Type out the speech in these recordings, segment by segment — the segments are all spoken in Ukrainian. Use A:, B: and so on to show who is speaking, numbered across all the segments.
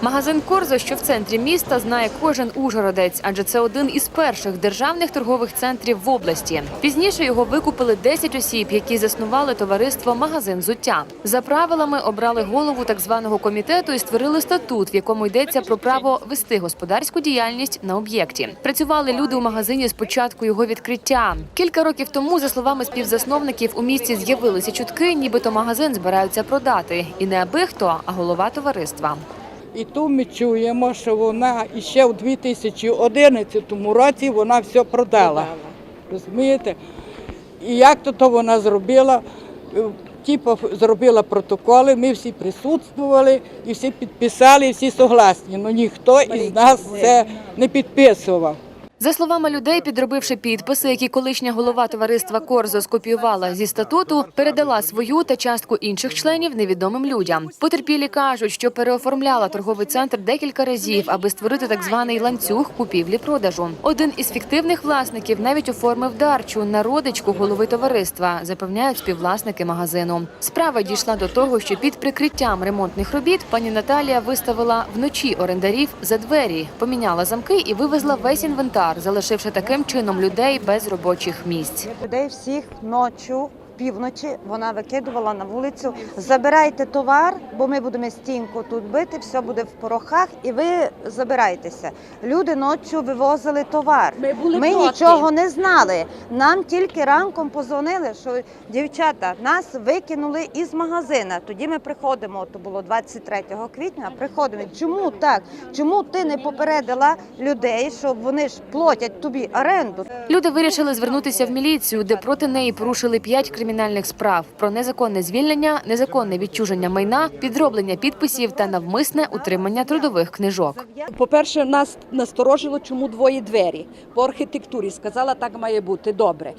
A: Магазин Корзо, що в центрі міста, знає кожен ужгородець, адже це один із перших державних торгових центрів в області. Пізніше його викупили 10 осіб, які заснували товариство Магазин зуття. За правилами обрали голову так званого комітету і створили статут, в якому йдеться про право вести господарську діяльність на об'єкті. Працювали люди у магазині з початку його відкриття. Кілька років тому, за словами співзасновників, у місті з'явилися чутки, нібито магазин збираються продати, і не аби хто, а голова товариства.
B: І тут ми чуємо, що вона іще у 2011 році вона все продала. Розумієте? І як то, то вона зробила? Типу зробила протоколи, ми всі присутствували і всі підписали, і всі согласні. Ну ніхто із нас це не підписував.
A: За словами людей, підробивши підписи, які колишня голова товариства Корзо скопіювала зі статуту, передала свою та частку інших членів невідомим людям. Потерпілі кажуть, що переоформляла торговий центр декілька разів, аби створити так званий ланцюг купівлі-продажу. Один із фіктивних власників навіть оформив дарчу на родичку голови товариства, запевняють співвласники магазину. Справа дійшла до того, що під прикриттям ремонтних робіт пані Наталія виставила вночі орендарів за двері, поміняла замки і вивезла весь інвентар, залишивши таким чином людей без робочих місць.
C: Людей всіх ночі, півночі вона викидувала на вулицю. Забирайте товар, бо ми будемо стінку тут бити, все буде в порохах, і ви забирайтеся. Люди ночі вивозили товар.
B: Ми були
C: Ми нічого не знали. Нам тільки ранком позвонили, що дівчата нас викинули із магазина. Тоді ми приходимо. То було 23 квітня. Приходимо. Чому так? Чому ти не попередила людей, що вони ж платять тобі оренду?
A: Люди вирішили звернутися в міліцію, де проти неї порушили п'ять кримінальних справ про незаконне звільнення, незаконне відчуження майна, підроблення підписів та навмисне утримання трудових книжок.
D: По-перше, нас насторожило, чому двоє двері по архітектурі. Сказала, так має бути. Добре.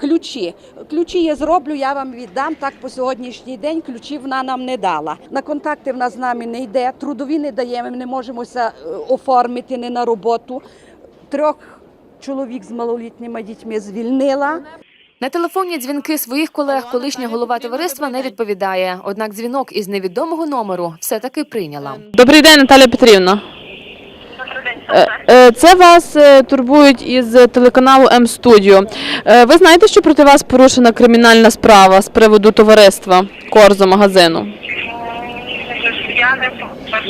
D: Ключі. Ключі я зроблю, я вам віддам. Так по сьогоднішній день ключі вона нам не дала. На контакти вона з нами не йде. Трудові не даємо, ми не можемося е, оформити не на роботу. Трьох чоловік з малолітніми дітьми звільнила.
A: На телефонні дзвінки своїх колег колишня голова товариства не відповідає. Однак дзвінок із невідомого номеру все таки прийняла.
E: Добрий день, Наталя Петрівна. Е, е, Це вас е, турбують із телеканалу М-студіо. Е, Ви знаєте, що проти вас порушена кримінальна справа з приводу товариства Корзо магазину?
F: Я не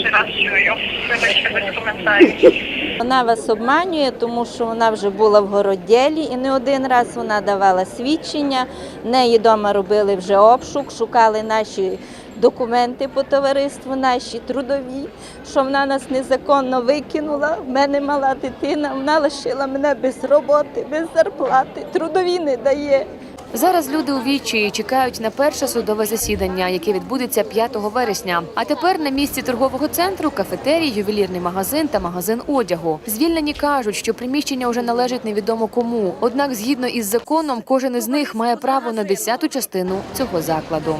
F: перший раз чую.
G: Вона вас обманює, тому що вона вже була в городділі і не один раз вона давала свідчення. В неї вдома робили вже обшук, шукали наші документи по товариству, наші трудові, що вона нас незаконно викинула. В мене мала дитина, вона лишила мене без роботи, без зарплати, трудові не дає.
A: Зараз люди у відчаї чекають на перше судове засідання, яке відбудеться 5 вересня. А тепер на місці торгового центру кафетерій, ювелірний магазин та магазин одягу. Звільнені кажуть, що приміщення вже належить невідомо кому. Однак, згідно із законом, кожен із них має право на десяту частину цього закладу.